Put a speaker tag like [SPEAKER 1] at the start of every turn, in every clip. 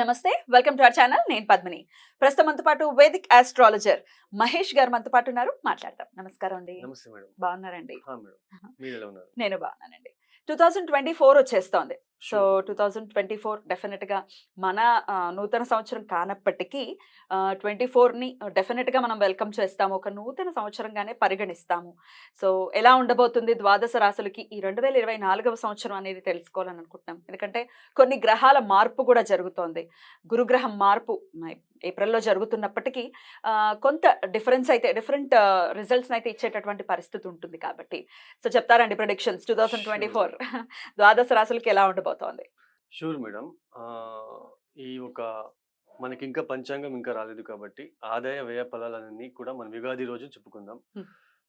[SPEAKER 1] నమస్తే welcome to our channel. నేను పద్మిని. ప్రస్తుతం మనతో పాటు వేదిక్ ఆస్ట్రాలజర్ మహేష్ గారు మనతో పాటు ఉన్నారు. మాట్లాడదాం. నమస్కారం అండి.
[SPEAKER 2] నమస్తే మేడం.
[SPEAKER 1] బాగున్నారండి. నేను బాగున్నానండి. టూ థౌజండ్ ట్వంటీ ఫోర్ వచ్చేస్తోంది. So two thousand twenty four డెఫినెట్గా మన నూతన సంవత్సరం కానప్పటికీ ట్వంటీ ఫోర్ని డెఫినెట్గా మనం వెల్కమ్ చేస్తాము. ఒక నూతన సంవత్సరంగానే పరిగణిస్తాము. సో ఎలా ఉండబోతుంది ద్వాదశ రాశులకి ఈ రెండు వేల ఇరవై నాలుగవ సంవత్సరం అనేది తెలుసుకోవాలని అనుకుంటున్నాం ఎందుకంటే కొన్ని గ్రహాల మార్పు కూడా జరుగుతోంది. గురుగ్రహం మార్పు ఏప్రిల్లో జరుగుతున్నప్పటికీ కొంత డిఫరెన్స్ అయితే డిఫరెంట్ రిజల్ట్స్ అయితే ఇచ్చేటటువంటి పరిస్థితి ఉంటుంది కాబట్టి. సో చెప్తారండి predictions? Two thousand twenty four ద్వాదశ రాశులకి ఎలా ఉండబోతోంది?
[SPEAKER 2] షూర్ మేడం ఆ, ఈ ఒక మనకి ఇంకా పంచాంగం ఇంకా రాలేదు కాబట్టి ఆదాయ వ్యయ ఫలాలన్నీ కూడా మనం యుగాది రోజు చెప్పుకుందాం.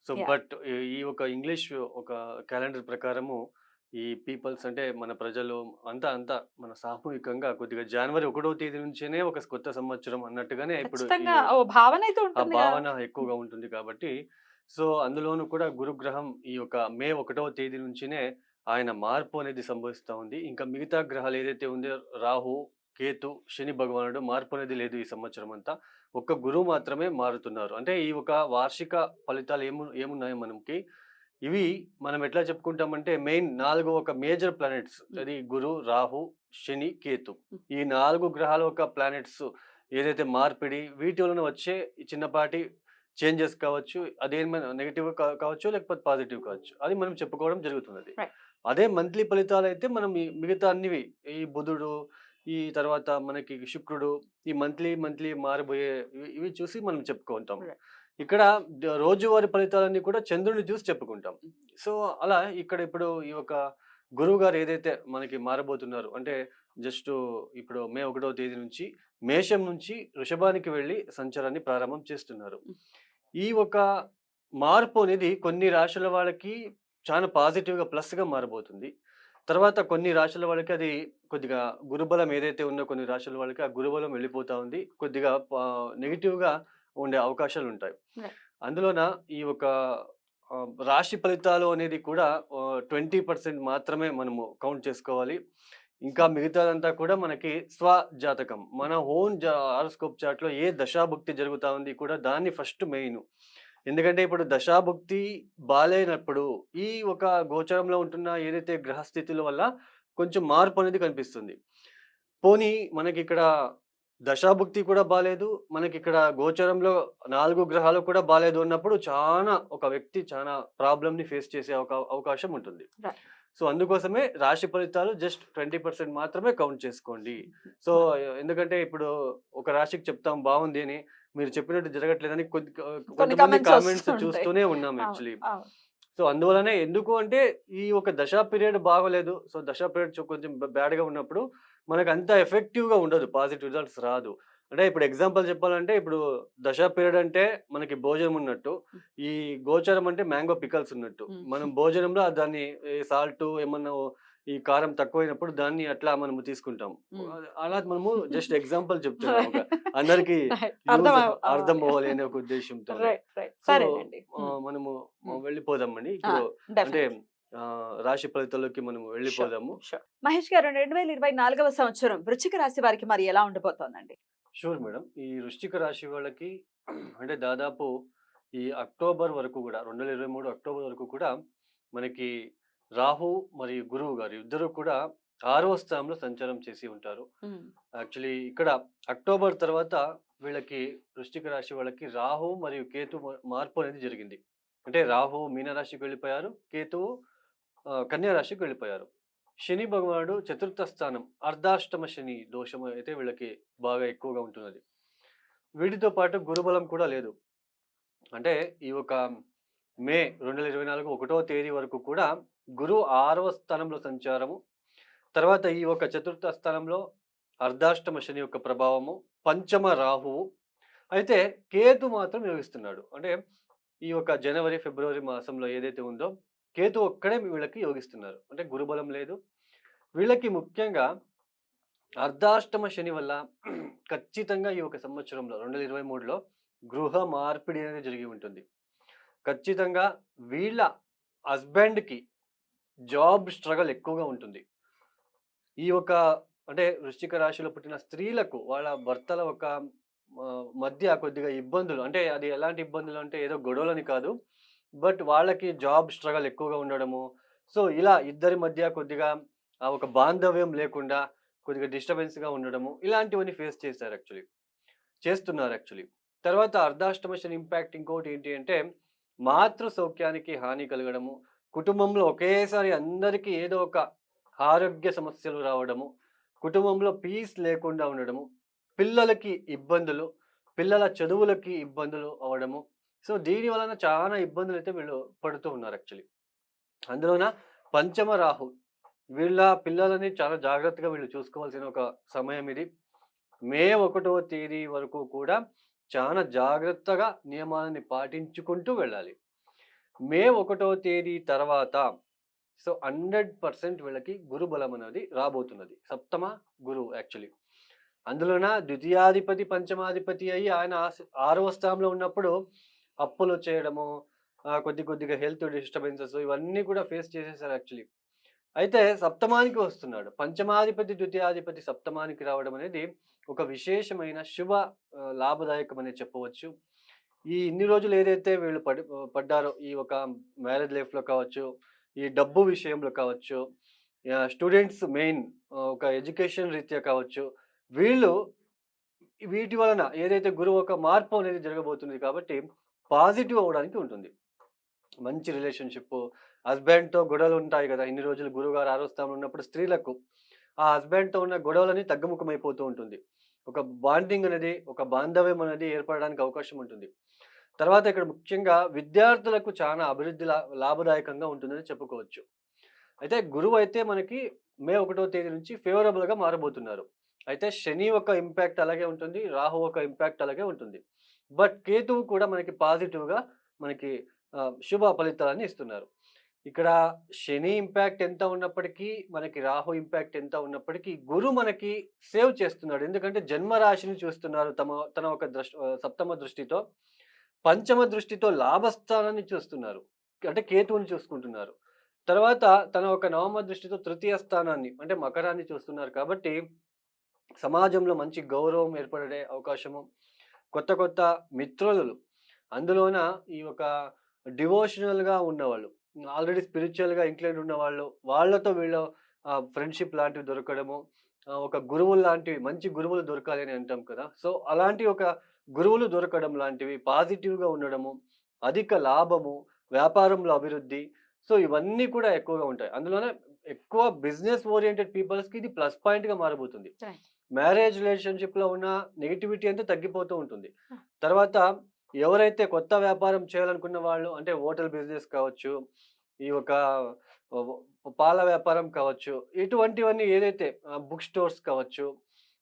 [SPEAKER 2] సో. బట్ ఈ ఒక ఇంగ్లీష్ ఒక క్యాలెండర్ ప్రకారము ఈ పీపుల్స్ అంటే మన ప్రజలు అంతా అంతా మన సామూహికంగా కొద్దిగా జనవరి ఒకటో తేదీ నుంచేనే ఒక కొత్త సంవత్సరం అన్నట్టుగానే ఇప్పుడు
[SPEAKER 1] భావన
[SPEAKER 2] ఎక్కువగా ఉంటుంది కాబట్టి సో అందులోనూ కూడా గురుగ్రహం ఈ యొక్క మే ఒకటవ తేదీ నుంచినే ఆయన మార్పు అనేది సంభవిస్తూ ఉంది. ఇంకా మిగతా గ్రహాలు ఏదైతే ఉందో రాహు కేతు శని భగవానుడు మార్పు అనేది లేదు ఈ సంవత్సరం అంతా. ఒక్క గురువు మాత్రమే మారుతున్నారు. అంటే ఈ ఒక వార్షిక ఫలితాలు ఏము ఏమున్నాయి మనకి? ఇవి మనం ఎట్లా చెప్పుకుంటామంటే మెయిన్ నాలుగు ఒక మేజర్ ప్లానెట్స్. అది గురు రాహు శని కేతు. ఈ నాలుగు గ్రహాల ఒక ప్లానెట్స్ ఏదైతే మార్పిడి వీటి వలన వచ్చే చిన్నపాటి చేంజెస్ కావచ్చు అదేమైనా నెగిటివ్ కావచ్చు లేకపోతే పాజిటివ్ కావచ్చు. అది మనం చెప్పుకోవడం జరుగుతున్నది. అదే మంత్లీ ఫలితాలు అయితే మనం ఈ మిగతా అన్నివి ఈ బుధుడు ఈ తర్వాత మనకి శుక్రుడు ఈ మంత్లీ మంత్లీ మారిపోయే ఇవి- ఇవి చూసి మనం చెప్పుకుంటాం.
[SPEAKER 1] Right.
[SPEAKER 2] ఇక్కడ ద- రోజువారీ ఫలితాలన్నీ కూడా చంద్రుడిని చూసి చెప్పుకుంటాం. సో అలా ఇక్కడ ఇప్పుడు ఈ యొక్క గురువు గారు ఏదైతే మనకి మారబోతున్నారు అంటే జస్ట్ ఇప్పుడు మే ఒకటో తేదీ నుంచి మేషం నుంచి వృషభానికి వెళ్ళి సంచారాన్ని ప్రారంభం చేస్తున్నారు. ఈ ఒక మార్పు అనేది కొన్ని రాశుల వాళ్ళకి చాలా పాజిటివ్గా ప్లస్గా మారబోతుంది. తర్వాత కొన్ని రాశుల వాళ్ళకి అది కొద్దిగా గురుబలం ఏదైతే ఉందో కొన్ని రాశుల వాళ్ళకి ఆ గురుబలం వెళ్ళిపోతా ఉంది. కొద్దిగా నెగిటివ్గా ఉండే అవకాశాలు ఉంటాయి. అందులోన ఈ ఒక రాశి ఫలితాలు అనేది కూడా ట్వంటీ పర్సెంట్ మాత్రమే మనము కౌంట్ చేసుకోవాలి. ఇంకా మిగతాదంతా కూడా మనకి స్వ జాతకం మన ఓన్ హారోస్కోప్ చార్ట్లో ఏ దశాభుక్తి జరుగుతా ఉంది కూడా దాన్ని ఫస్ట్ మెయిన్. ఎందుకంటే ఇప్పుడు దశాభుక్తి బాలేనప్పుడు ఈ ఒక గోచరంలో ఉంటున్న ఏదైతే గ్రహస్థితుల వల్ల కొంచెం మార్పు అనేది కనిపిస్తుంది. పోనీ మనకి ఇక్కడ దశాభుక్తి కూడా బాలేదు మనకి ఇక్కడ గోచరంలో నాలుగు గ్రహాలు కూడా బాలేదు అన్నప్పుడు చాలా ఒక వ్యక్తి చాలా ప్రాబ్లమ్ని ఫేస్ చేసే ఒక అవకాశం ఉంటుంది. సో అందుకోసమే రాశి ఫలితాలు జస్ట్ ట్వంటీ పర్సెంట్ మాత్రమే కౌంట్ చేసుకోండి. సో ఎందుకంటే ఇప్పుడు ఒక రాశికి చెప్తాం బాగుంది అని మీరు చెప్పినట్టు జరగట్లేదని కొద్ది కొంతమంది కామెంట్స్. చూస్తూనే ఉన్నాం యాక్చువల్లీ. సో అందువలనే ఎందుకు అంటే ఈ ఒక దశా పీరియడ్ బాగోలేదు సో దశా పీరియడ్ కొంచెం బ్యాడ్గా ఉన్నప్పుడు మనకు అంత ఎఫెక్టివ్గా ఉండదు పాజిటివ్ రిజల్ట్స్ రాదు అంటే ఇప్పుడు ఎగ్జాంపుల్ చెప్పాలంటే ఇప్పుడు దశా పీరియడ్ అంటే మనకి భోజనం ఉన్నట్టు ఈ గోచరం అంటే మ్యాంగో పికల్స్ ఉన్నట్టు. మనం భోజనంలో దాన్ని సాల్ట్ ఏమన్నా ఈ కారం తక్కువైనప్పుడు దాన్ని అట్లా మనము తీసుకుంటాం. అలా మనము జస్ట్ ఎగ్జాంపుల్ చెప్తున్నాం. అందరికి.
[SPEAKER 1] అర్థం
[SPEAKER 2] అవ్వాలి అనే ఒక ఉద్దేశంతో. మనము. వెళ్ళిపోదామండి. ఇప్పుడు అంటే రాశి ఫలితాల్లోకి మనం వెళ్ళిపోదాము.
[SPEAKER 1] మహేష్ గారు రెండు వేల ఇరవై నాలుగవ సంవత్సరం వృచ్చిక రాశి వారికి మరి ఎలా ఉండబోతోందండి?
[SPEAKER 2] Sure madam. ఈ వృశ్చిక రాశి వాళ్ళకి అంటే దాదాపు ఈ అక్టోబర్ వరకు కూడా రెండు వేల ఇరవై మూడు అక్టోబర్ వరకు కూడా మనకి రాహు మరియు గురువు గారు ఇద్దరు కూడా ఆరవ స్థానంలో సంచారం చేసి ఉంటారు. యాక్చువల్లీ ఇక్కడ అక్టోబర్ తర్వాత వీళ్ళకి వృశ్చిక రాశి వాళ్ళకి రాహు మరియు కేతు మార్పు అనేది జరిగింది. అంటే రాహు మీనరాశికి వెళ్ళిపోయారు కేతువు ఆ, కన్యా రాశికి వెళ్ళిపోయారు. శని భగవానుడు చతుర్థ స్థానం అర్ధాష్టమ శని దోషం అయితే వీళ్ళకి బాగా ఎక్కువగా ఉంటున్నది. వీటితో పాటు గురుబలం కూడా లేదు. అంటే ఈ ఒక మే రెండు వేల ఇరవై నాలుగు ఒకటో తేదీ వరకు కూడా గురువు ఆరవ స్థానంలో సంచారము తర్వాత ఈ యొక్క చతుర్థ స్థానంలో అర్ధాష్టమ శని యొక్క ప్రభావము పంచమ రాహువు అయితే కేతు మాత్రం యోగిస్తున్నాడు. అంటే ఈ యొక్క జనవరి ఫిబ్రవరి మాసంలో ఏదైతే ఉందో కేతు ఒక్కడే వీళ్ళకి యోగిస్తున్నారు. అంటే గురుబలం లేదు. వీళ్ళకి ముఖ్యంగా అర్ధాష్టమ శని వల్ల ఖచ్చితంగా ఈ ఒక సంవత్సరంలో రెండు వేల ఇరవై మూడులో గృహ మార్పిడి అనేది జరిగి ఉంటుంది. ఖచ్చితంగా వీళ్ళ హస్బెండ్కి జాబ్ స్ట్రగల్ ఎక్కువగా ఉంటుంది. ఈ ఒక అంటే వృశ్చిక రాశిలో పుట్టిన స్త్రీలకు వాళ్ళ భర్తల ఒక మధ్య కొద్దిగా ఇబ్బందులు. అంటే అది ఎలాంటి ఇబ్బందులు అంటే ఏదో గొడవలని కాదు. బట్ వాళ్ళకి జాబ్ స్ట్రగల్ ఎక్కువగా ఉండడము. సో ఇలా ఇద్దరి మధ్య కొద్దిగా ఆ ఒక బాంధవ్యం లేకుండా కొద్దిగా డిస్టర్బెన్స్గా ఉండడము ఇలాంటివన్నీ ఫేస్ చేశారు యాక్చువల్లీ. చేస్తున్నారు యాక్చువల్లీ. తర్వాత అర్ధాష్టమ శని ఇంపాక్ట్ ఇంకోటి ఏంటి అంటే మాతృ సౌఖ్యానికి హాని కలగడము కుటుంబంలో ఒకేసారి అందరికీ ఏదో ఒక ఆరోగ్య సమస్యలు రావడము కుటుంబంలో పీస్ లేకుండా ఉండడము పిల్లలకి ఇబ్బందులు పిల్లల చదువులకి ఇబ్బందులు అవడము. సో దీని వలన చాలా ఇబ్బందులు అయితే వీళ్ళు పడుతూ ఉన్నారు యాక్చువల్లీ. అందులోన పంచమ రాహు వీళ్ళ పిల్లలని చాలా జాగ్రత్తగా వీళ్ళు చూసుకోవాల్సిన ఒక సమయం ఇది. మే ఒకటో తేదీ వరకు కూడా చాలా జాగ్రత్తగా నియమాలని పాటించుకుంటూ వెళ్ళాలి. మే ఒకటో తేదీ తర్వాత సో హండ్రెడ్ పర్సెంట్ వీళ్ళకి గురుబలం అనేది రాబోతున్నది. సప్తమ గురువు యాక్చువల్లీ. అందులోన ద్వితీయాధిపతి పంచమాధిపతి అయ్యి ఆయన ఆరవ స్థానంలో ఉన్నప్పుడు అప్పులు చేయడము కొద్ది కొద్దిగా హెల్త్ డిస్టర్బెన్సెస్ ఇవన్నీ కూడా ఫేస్ చేసేసారు యాక్చువల్లీ. అయితే సప్తమానికి వస్తున్నాడు. పంచమాధిపతి ద్వితీయాధిపతి సప్తమానికి రావడం అనేది ఒక విశేషమైన శుభ లాభదాయకం అనేది చెప్పవచ్చు. ఈ ఇన్ని రోజులు ఏదైతే వీళ్ళు పడి పడ్డారో ఈ ఒక మ్యారేజ్ లైఫ్లో కావచ్చు ఈ డబ్బు విషయంలో కావచ్చు స్టూడెంట్స్ మెయిన్ ఒక ఎడ్యుకేషన్ రీత్యా కావచ్చు వీళ్ళు వీటి వలన ఏదైతే గురువు ఒక మార్పు అనేది జరగబోతుంది కాబట్టి పాజిటివ్ అవ్వడానికి ఉంటుంది. మంచి రిలేషన్షిప్ హస్బెండ్తో గొడవలు ఉంటాయి కదా ఇన్ని రోజులు గురువు గారు ఆరో ఉన్నప్పుడు స్త్రీలకు. ఆ హస్బెండ్తో ఉన్న గొడవలని తగ్గుముఖమైపోతూ ఉంటుంది. ఒక బాండింగ్ అనేది ఒక బాంధవ్యం అనేది ఏర్పడడానికి అవకాశం ఉంటుంది. తర్వాత ఇక్కడ ముఖ్యంగా విద్యార్థులకు చాలా అభివృద్ధి లా- లాభదాయకంగా ఉంటుందని చెప్పుకోవచ్చు. అయితే గురువు అయితే మనకి మే ఒకటో తేదీ నుంచి ఫేవరబుల్గా మారబోతున్నారు. అయితే శని ఒక ఇంపాక్ట్ అలాగే ఉంటుంది రాహు ఒక ఇంపాక్ట్ అలాగే ఉంటుంది. బట్ కేతువు కూడా మనకి పాజిటివ్గా మనకి శుభ ఫలితాలని ఇస్తున్నారు. ఇక్కడ శని ఇంపాక్ట్ ఎంత ఉన్నప్పటికీ మనకి రాహు ఇంపాక్ట్ ఎంత ఉన్నప్పటికీ గురు మనకి సేవ్ చేస్తున్నాడు. ఎందుకంటే జన్మరాశిని చూస్తున్నారు తమ తన ఒక దృష్టి సప్తమ దృష్టితో. పంచమ దృష్టితో లాభస్థానాన్ని చూస్తున్నారు. అంటే కేతువుని చూసుకుంటున్నారు. తర్వాత తన ఒక నవమ దృష్టితో తృతీయ స్థానాన్ని అంటే మకరాన్ని చూస్తున్నారు కాబట్టి సమాజంలో మంచి గౌరవం ఏర్పడే అవకాశము. కొత్త కొత్త మిత్రులు అందులోన ఈ ఒక డివోషనల్గా ఉన్నవాళ్ళు ఆల్రెడీ స్పిరిచువల్గా ఇంక్లైన్ ఉన్నవాళ్ళు వాళ్ళతో వీళ్ళ ఫ్రెండ్షిప్ లాంటివి దొరకడము ఒక గురువులు లాంటివి మంచి గురువులు దొరకాలి అని అంటాం కదా సో అలాంటి ఒక గురువులు దొరకడం లాంటివి పాజిటివ్గా ఉండడము అధిక లాభము వ్యాపారంలో అభివృద్ధి సో ఇవన్నీ కూడా ఎక్కువగా ఉంటాయి అందులోనే ఎక్కువ బిజినెస్ ఓరియంటెడ్ పీపుల్స్కి ఇది ప్లస్ పాయింట్గా మారబోతుంది. మ్యారేజ్ రిలేషన్షిప్లో ఉన్న నెగిటివిటీ అంతా తగ్గిపోతూ ఉంటుంది. తర్వాత ఎవరైతే కొత్త వ్యాపారం చేయాలనుకున్న వాళ్ళు అంటే హోటల్ బిజినెస్ కావచ్చు ఈ ఒక పాల వ్యాపారం కావచ్చు ఇటువంటివన్నీ ఏదైతే బుక్ స్టోర్స్ కావచ్చు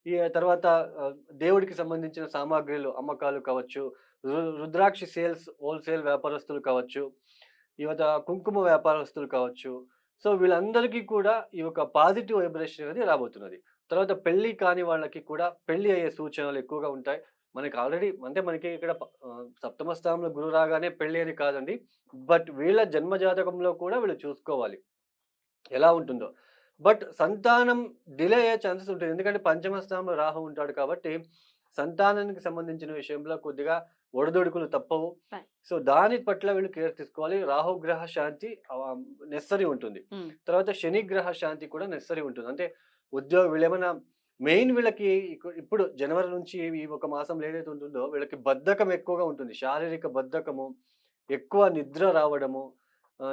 [SPEAKER 2] ఈ తర్వాత దేవుడికి సంబంధించిన సామాగ్రిలు అమ్మకాలు కావచ్చు రుద్రాక్షి సేల్స్ హోల్సేల్ వ్యాపారస్తులు కావచ్చు యువత కుంకుమ వ్యాపారస్తులు కావచ్చు. సో వీళ్ళందరికీ కూడా ఈ యొక్క పాజిటివ్ వైబ్రేషన్ అనేది రాబోతున్నది. తర్వాత పెళ్ళి కాని వాళ్ళకి కూడా పెళ్ళి అయ్యే సూచనలు ఎక్కువగా ఉంటాయి. మనకి ఆల్రెడీ అంటే మనకి ఇక్కడ సప్తమ స్థానంలో గురువు రాగానే పెళ్ళి అని కాదండి. బట్ వీళ్ళ జన్మ జాతకంలో కూడా వీళ్ళు చూసుకోవాలి. ఎలా ఉంటుందో. బట్ సంతానం డిలే అయ్యే ఛాన్సెస్ ఉంటుంది ఎందుకంటే పంచమ స్థానంలో రాహు ఉంటాడు కాబట్టి సంతానానికి సంబంధించిన విషయంలో కొద్దిగా ఒడిదొడుకులు తప్పవు. సో దాని పట్ల వీళ్ళు కేర్ తీసుకోవాలి. రాహు గ్రహ శాంతి నెసరీ ఉంటుంది. తర్వాత శని గ్రహ శాంతి కూడా నెసరీ ఉంటుంది. అంటే ఉద్యోగం వీళ్ళు ఏమైనా మెయిన్ వీళ్ళకి ఇప్పుడు జనవరి నుంచి ఈ ఒక మాసం ఏదైతే ఉంటుందో వీళ్ళకి బద్ధకం ఎక్కువగా ఉంటుంది శారీరక బద్ధకము ఎక్కువ నిద్ర రావడము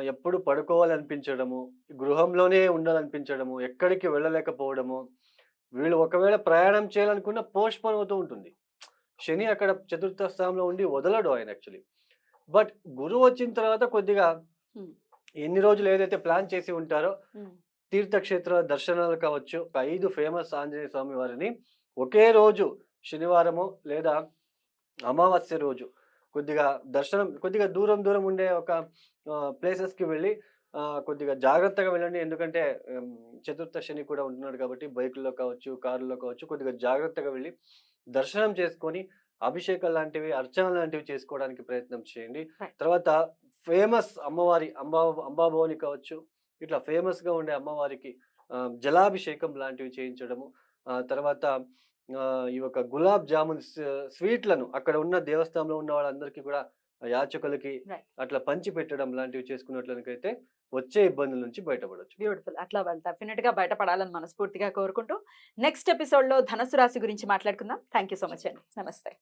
[SPEAKER 2] ఎప్పుడు పడుకోవాలనిపించడము గృహంలోనే ఉండాలనిపించడము ఎక్కడికి వెళ్ళలేకపోవడము వీళ్ళు ఒకవేళ ప్రయాణం చేయాలనుకున్న పోస్ట్ పోన్ అవుతూ ఉంటుంది శని అక్కడ చతుర్థ స్థానంలో ఉండి వదలడు ఆయన యాక్చువల్లీ బట్ గురువు వచ్చిన తర్వాత కొద్దిగా. ఎన్ని రోజులు ఏదైతే ప్లాన్ చేసి ఉంటారో. తీర్థక్షేత్ర దర్శనాలు కావచ్చు ఒక ఐదు ఫేమస్ ఆంజనేయ స్వామి వారిని ఒకే రోజు శనివారము లేదా అమావాస్య రోజు కొద్దిగా దర్శనం కొద్దిగా దూరం దూరం ఉండే ఒక ప్లేసెస్కి వెళ్ళి కొద్దిగా జాగ్రత్తగా వెళ్ళండి ఎందుకంటే చతుర్థ శని కూడా ఉంటున్నాడు కాబట్టి బైకుల్లో కావచ్చు కారులో కావచ్చు కొద్దిగా జాగ్రత్తగా వెళ్ళి దర్శనం చేసుకొని అభిషేకాలు లాంటివి అర్చన లాంటివి చేసుకోవడానికి ప్రయత్నం చేయండి. తర్వాత ఫేమస్ అమ్మవారి అంబా అంబాభవాని కావచ్చు ఇట్లా ఫేమస్గా ఉండే అమ్మవారికి జలాభిషేకం లాంటివి చేయించడము తర్వాత ఈ యొక్క గులాబ్ జామున్ స్వ- స్వీట్లను అక్కడ ఉన్న దేవస్థానంలో ఉన్న వాళ్ళందరికీ కూడా యాచకులకి. అట్లా పంచి పెట్టడం లాంటివి చేసుకున్నట్లయితే వచ్చే ఇబ్బందుల నుంచి బయటపడవచ్చు
[SPEAKER 1] బ్యూటిఫుల్. అట్లా వాళ్ళు డెఫినెట్గా బయటపడాలని మనస్ఫూర్తిగా కోరుకుంటూ నెక్స్ట్ ఎపిసోడ్లో ధనుసు రాశి గురించి మాట్లాడుకుందాం. థ్యాంక్ యూ సో మచ్ అండి. నమస్తే.